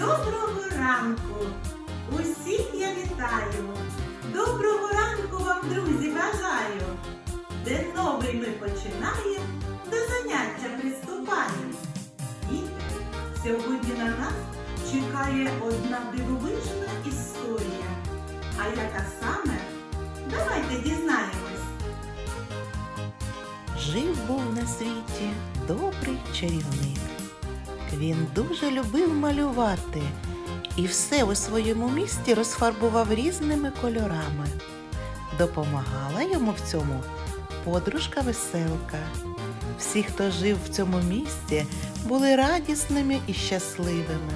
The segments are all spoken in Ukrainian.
Доброго ранку! Усіх я вітаю! Доброго ранку вам, друзі, бажаю! День новий ми починаємо, до заняття приступаємо. Діти, сьогодні на нас чекає одна дивовижна історія. А яка саме? Давайте дізнаємось. Жив був на світі добрий чарівник. Він дуже любив малювати і все у своєму місті розфарбував різними кольорами. Допомагала йому в цьому подружка веселка. Всі, хто жив в цьому місті, були радісними і щасливими.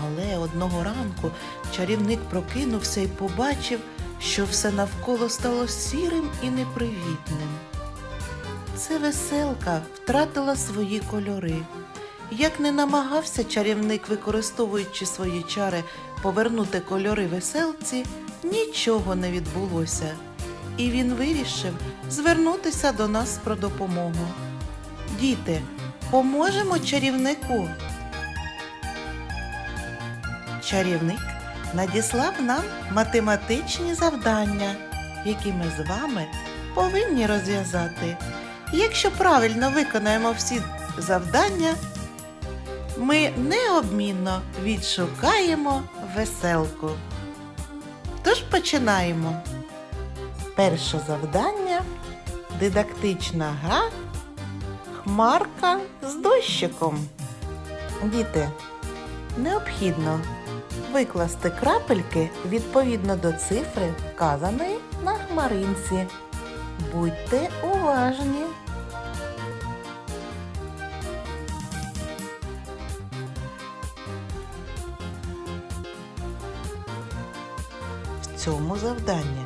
Але одного ранку чарівник прокинувся і побачив, що все навколо стало сірим і непривітним. Це веселка втратила свої кольори. Як не намагався чарівник, використовуючи свої чари, повернути кольори веселці, нічого не відбулося. І він вирішив звернутися до нас про допомогу. Діти, поможемо чарівнику. Чарівник надіслав нам математичні завдання, які ми з вами повинні розв'язати. Якщо правильно виконаємо всі завдання, ми необмінно відшукаємо веселку. Тож починаємо. Перше завдання дидактична гра Хмарка з дощиком. Діти, необхідно викласти крапельки відповідно до цифри, вказаної на хмаринці. Будьте уважні. Цьому завданні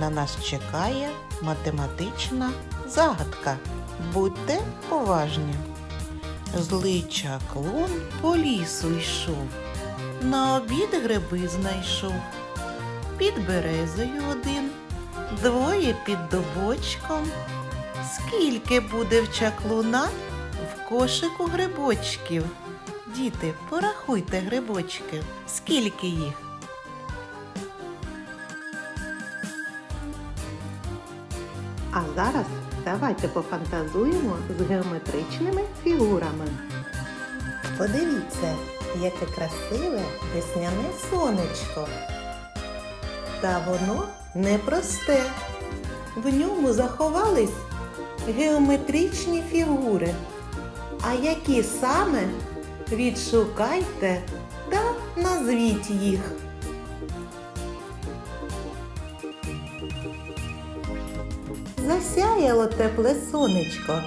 на нас чекає математична загадка. Будьте уважні. Злий чаклун по лісу йшов, на обід гриби знайшов. Під березою один, двоє під дубочком. Скільки буде в чаклуна в кошику грибочків? Діти, порахуйте грибочки. Скільки їх? А зараз давайте пофантазуємо з геометричними фігурами. Подивіться, яке красиве весняне сонечко. Та воно непросте. В ньому заховались геометричні фігури. А які саме відшукайте та назвіть їх. Засяяло тепле сонечко,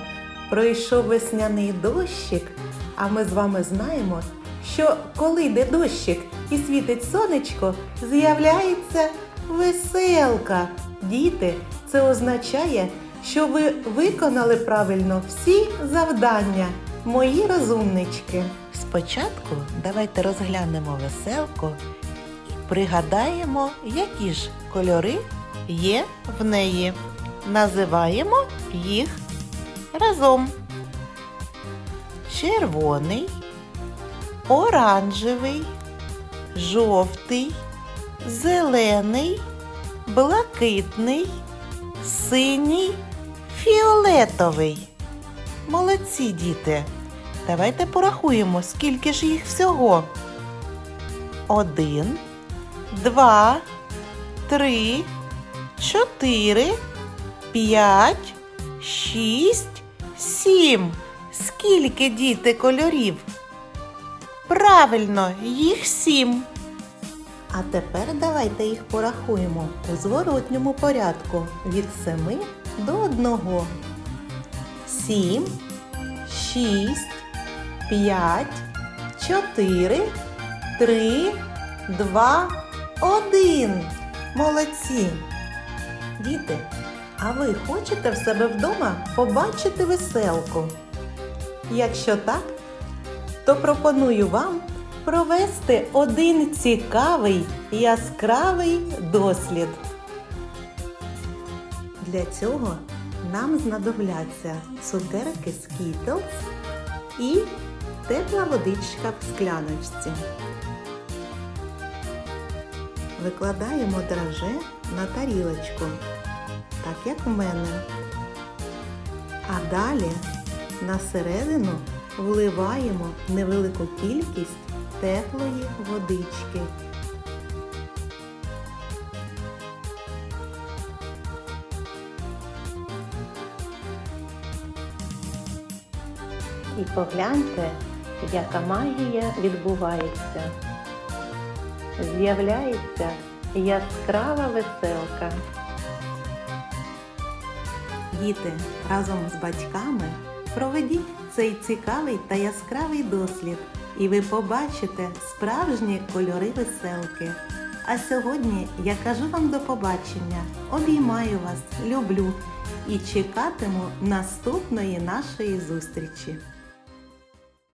пройшов весняний дощик, а ми з вами знаємо, що коли йде дощик і світить сонечко, з'являється веселка. Діти, це означає, що ви виконали правильно всі завдання, мої розумнички. Спочатку давайте розглянемо веселку і пригадаємо, які ж кольори є в неї. Називаємо їх разом. Червоний, оранжевий, жовтий, зелений, блакитний, синій, фіолетовий. Молодці діти. Давайте порахуємо, скільки ж їх всього. Один, два, три, чотири, п'ять, шість, сім. Скільки діти кольорів? Правильно, їх сім. А тепер давайте їх порахуємо у зворотньому порядку від семи до одного. Сім, шість, п'ять, чотири, три, два, один. Молодці. Діти, а ви хочете в себе вдома побачити веселку? Якщо так, то пропоную вам провести один цікавий яскравий дослід. Для цього нам знадобляться цукерки Skittles і тепла водичка в скляночці. Викладаємо драже на тарілочку, так як в мене. А далі на середину вливаємо невелику кількість теплої водички. І погляньте, яка магія відбувається. З'являється яскрава веселка. Діти, разом з батьками проведіть цей цікавий та яскравий дослід, і ви побачите справжні кольори веселки. А сьогодні я кажу вам до побачення, обіймаю вас, люблю і чекатиму наступної нашої зустрічі.